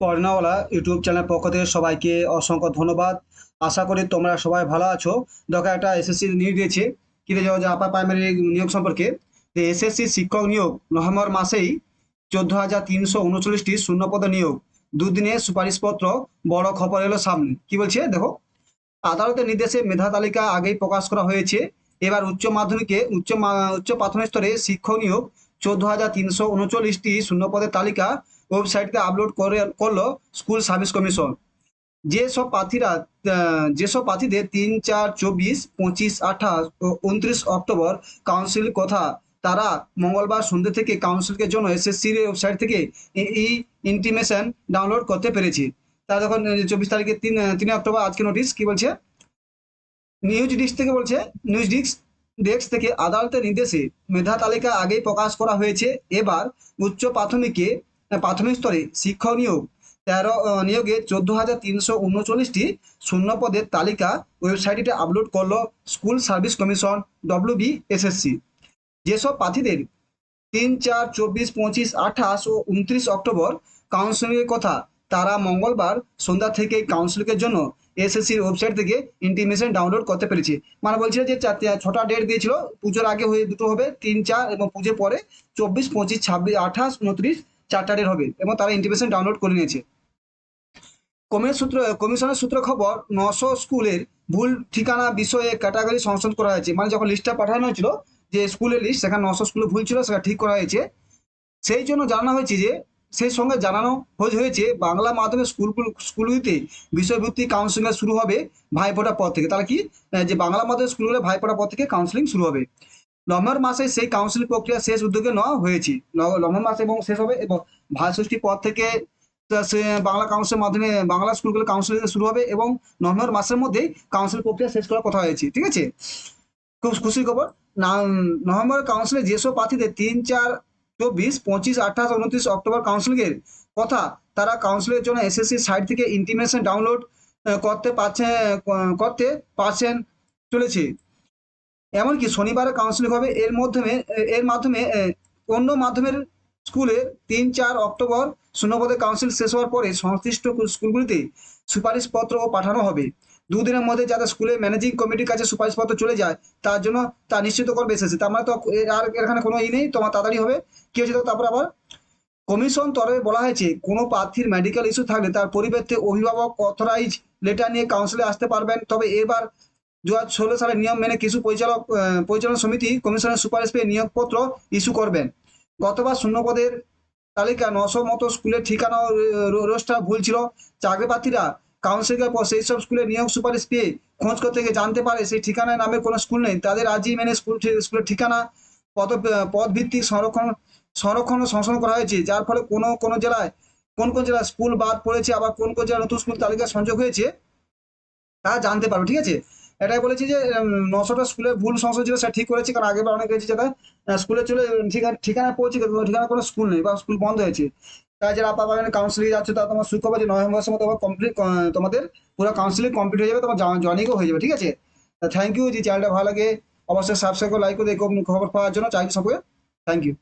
পড়নাওয়ালা YouTube channel পক্ষ থেকে সবাইকে অসংখ্য ধন্যবাদ। আশা করি তোমরা সবাই ভালো আছো। দেখো, একটা এসএসসি নিয়োগ দিয়েছে। কি যে আপার প্রাইমারি নিয়োগ সম্পর্কে। যে এসএসসি শিক্ষক নিয়োগ নভেম্বর মাসেই চোদ্দ হাজার তিনশো উনচল্লিশটি শূন্যপদ নিয়োগ। দুদিনে সুপারিশপত্র, বড় খবর এলো সামনে। কি বলছে, দেখো? আদালতের নির্দেশে মেধা তালিকা আগেই প্রকাশ করা হয়েছে। এবার উচ্চ মাধ্যমিকে উচ্চ উচ্চ প্রাথমিক স্তরে শিক্ষক নিয়োগ চোদ্দ হাজার তিনশো উনচল্লিশটি শূন্যপদের তালিকা ওয়েবসাইটকে আপলোড করে, করল স্কুল সার্ভিস কমিশন। যেসব প্রার্থীরা যেসব প্রার্থীদের তিন চার চব্বিশ পঁচিশ আঠাশ ও উনত্রিশ অক্টোবর কাউন্সিল কথা, তারা মঙ্গলবার সন্ধ্যে থেকে কাউন্সিলের জন্য এসএসসির ওয়েবসাইট থেকে এই ইন্টিমেশন ডাউনলোড করতে পেরেছে। তারা যখন চব্বিশ তারিখে তিন তিন অক্টোবর আজকে নোটিশ কি বলছে? নিউজ ডিস্ক থেকে বলছে, নিউজ ডিস্ক ডেস্ক থেকে আদালতের নির্দেশে মেধা তালিকা আগেই প্রকাশ করা হয়েছে। এবার উচ্চ প্রাথমিকে, প্রাথমিক স্তরে শিক্ষক নিয়োগ, তেরো নিয়োগে চোদ্দ হাজার তিনশো উনচল্লিশটি শূন্য পদের তালিকা ওয়েবসাইটে আপলোড করল school service commission WB SSC যেসব প্রার্থীদের তিন চার চব্বিশ পঁচিশ আঠাশ ও উনত্রিশ অক্টোবর কাউন্সিলিংয়ের কথা তারা মঙ্গলবার সন্ধ্যা থেকে কাউন্সিলিংয়ের জন্য এসএসসির ওয়েবসাইট থেকে ইন্টিমেশন ডাউনলোড করতে পেরেছে। মানে বলছিল যে ছটা ডেট দিয়েছিল, পুজোর আগে হয়ে দুটো হবে, তিন, চার এবং পুজোর পরে চব্বিশ, পঁচিশ, ছাব্বিশ, আঠাশ, উনত্রিশ, চারটা ডেট হবে এবং তারা ইন্টিমেশন ডাউনলোড করে নিয়েছে। কমিশন সূত্র, কমিশনের সূত্র খবর, নশো স্কুলের ভুল ঠিকানা বিষয়ে ক্যাটাগরি সংশোধন করা হয়েছে। মানে যখন লিস্টটা পাঠানো হয়েছিল যে স্কুলের লিস্ট সেখানে নশো স্কুলে ভুল ছিল, সেটা ঠিক করা হয়েছে। সেই জন্য জানানো হয়েছে যে সেই সঙ্গে জানানো হয়ে- হয়েছে, বাংলা মাধ্যমে স্কুল স্কুলগুলিতে বিষয়ভিত্তিক কাউন্সিলিং শুরু হবে ভাইফোঁটার পর থেকে। তাহলে কি? যে বাংলা মাধ্যমে স্কুলগুলো ভাইফোঁটার পর থেকে কাউন্সিলিং শুরু হবে। নভেম্বর মাসে সেই কাউন্সিলিং প্রক্রিয়া শেষ উদ্যোগে নেওয়া হয়েছে। নভেম্বর মাসে এবং শেষ হবে এবং ভাষষ্ঠীর পর থেকে বাংলা কাউন্সিলের মাধ্যমে, বাংলা স্কুলগুলো কাউন্সিলিং শুরু হবে এবং নভেম্বর মাসের মধ্যেই কাউন্সিল প্রক্রিয়া শেষ করার কথা হয়েছে। ঠিক আছে? খুব খুশির খবর। নভেম্বর কাউন্সিলে যেসব প্রার্থীদের তিন, চার চব্বিশ, পঁচিশ, আঠাশ, উনত্রিশ অক্টোবর কাউন্সিলিংয়ের কথা। তারা কাউন্সিলের জন্য এসএসসি সাইট থেকে ইন্টিমেশন ডাউনলোড করতে পারছে করতে পারছেন, চলেছে। এমনকি শনিবারে কাউন্সিলিং হবে এর মাধ্যমে এর মাধ্যমে অন্য মাধ্যমের স্কুলে তিন, চার অক্টোবর শূন্যপদে কাউন্সিল শেষ হওয়ার পরে সংশ্লিষ্ট স্কুলগুলিতে সুপারিশপত্র পাঠানো হবে। দুদিনের মধ্যে যাতে স্কুলে ম্যানেজিং কমিটির কাছে সুপারিশপত্র চলে যায়, তার জন্য তা নিশ্চিত করবে এসেছে তার মানে তো আর এখানে কোনো ই নেই তোমার তাড়াতাড়ি হবে। কি হয়েছে তারপর আবার? কমিশন তরফে বলা হয়েছে, কোনো প্রার্থীর মেডিকেল ইস্যু থাকলে তার পরিবর্তে অভিভাবক অথরাইজ লেটার নিয়ে কাউন্সিলে আসতে পারবেন। তবে এবার দু হাজার ষোলো সালের নিয়ম মেনে কিছু পরিচালক পরিচালনা সমিতি কমিশনের সুপারিশ পেয়ে নিয়োগপত্র ইস্যু করবেন। গতবার শূন্যপদের তালিকা নশো মতো স্কুলের ঠিকানা রোস্টার ভুল ছিল। চাকরি প্রার্থীরা কাউন্সিলের পর সেই সব স্কুলে নিয়োগ সুপারিশ পেয়ে খোঁজ করতে গিয়ে জানতে পারে সেই ঠিকানায় নামে কোনো স্কুল নেই। তাদের আজই মেনে স্কুল স্কুলের ঠিকানা, পদ পদ ভিত্তিক সংরক্ষণ সংরক্ষণ সংশোধন করা হয়েছে, যার ফলে কোনো কোনো জেলায়, কোন কোন জেলায় স্কুল বাদ পড়েছে, আবার কোন কোন জেলায় নতুন স্কুল তালিকা সংযোগ হয়েছে, তা জানতে পারবে, ঠিক আছে? এটাই বলেছি যে নশোটা স্কুলে ভুল সংশোধন ছিল, সেটা ঠিক করেছে, কারণ আগেবার অনেক হয়েছে যেটা স্কুলে চলে ঠিকানা ঠিকানায় পৌঁছে গেছে ঠিকানা কোনো স্কুল নেই, বা স্কুল বন্ধ হয়েছে। তাই যারা আপা আপাতত কাউন্সিলিং যাচ্ছে তা তোমার সুখবর যে নভেম্বর মাসের মধ্যে কমপ্লিট তোমাদের পুরো কাউন্সিলিং কমপ্লিট হয়ে যাবে, তোমার জয়নিংও হয়ে যাবে, ঠিক আছে? থ্যাংক ইউ যে চ্যানেলটা ভালো লাগে, অবশ্যই সাবস্ক্রাইব করে লাইক করে খবর পাওয়ার জন্য চাকরি সম্পর্কে থ্যাংক ইউ